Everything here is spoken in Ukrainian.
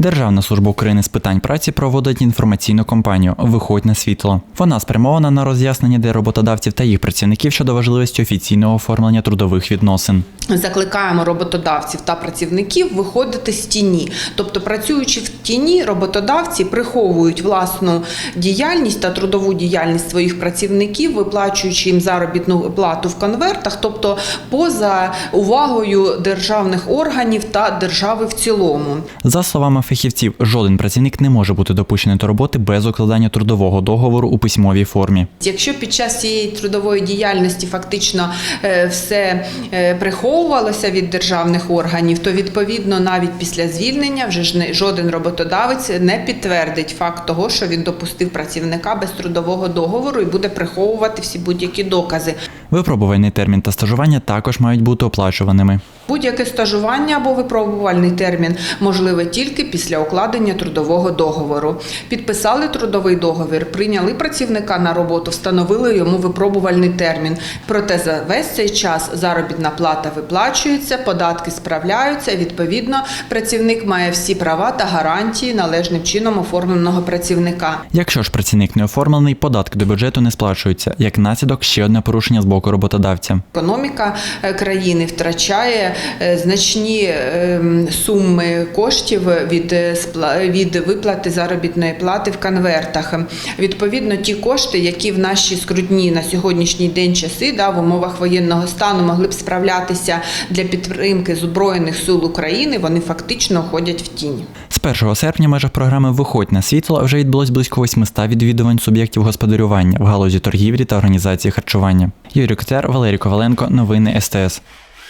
Державна служба України з питань праці проводить інформаційну кампанію Виходь на світло. Вона спрямована на роз'яснення для роботодавців та їх працівників щодо важливості офіційного оформлення трудових відносин. Закликаємо роботодавців та працівників виходити з тіні. Тобто, працюючи в тіні, роботодавці приховують власну діяльність та трудову діяльність своїх працівників, виплачуючи їм заробітну плату в конвертах, тобто поза увагою державних органів та держави в цілому. За словами фахівців, жоден працівник не може бути допущений до роботи без укладання трудового договору у письмовій формі. Якщо під час цієї трудової діяльності фактично е, все е, приховувалося від державних органів, то відповідно навіть після звільнення вже ж жоден роботодавець не підтвердить факт того, що він допустив працівника без трудового договору і буде приховувати всі будь-які докази. Випробувальний термін та стажування також мають бути оплачуваними. Будь-яке стажування або випробувальний термін можливе тільки після укладення трудового договору. Підписали трудовий договір, прийняли працівника на роботу, встановили йому випробувальний термін. Проте за весь цей час заробітна плата виплачується, податки справляються. Відповідно, працівник має всі права та гарантії належним чином оформленого працівника. Якщо ж працівник не оформлений, податки до бюджету не сплачуються. Як наслідок ще одне порушення з боку роботодавця. Економіка е, країни втрачає значні ем, суми коштів від, е, від виплати заробітної плати в конвертах. Відповідно, ті кошти, які в наші скрутні на сьогоднішній день часи, да, в умовах воєнного стану могли б справлятися для підтримки Збройних сил України, вони фактично ходять в тінь. З 1 серпня межах програми Виходь на світло вже відбулось близько 800 відвідувань суб'єктів господарювання в галузі торгівлі та організації харчування. Юрій Котяр, Валерій Коваленко, новини СТС.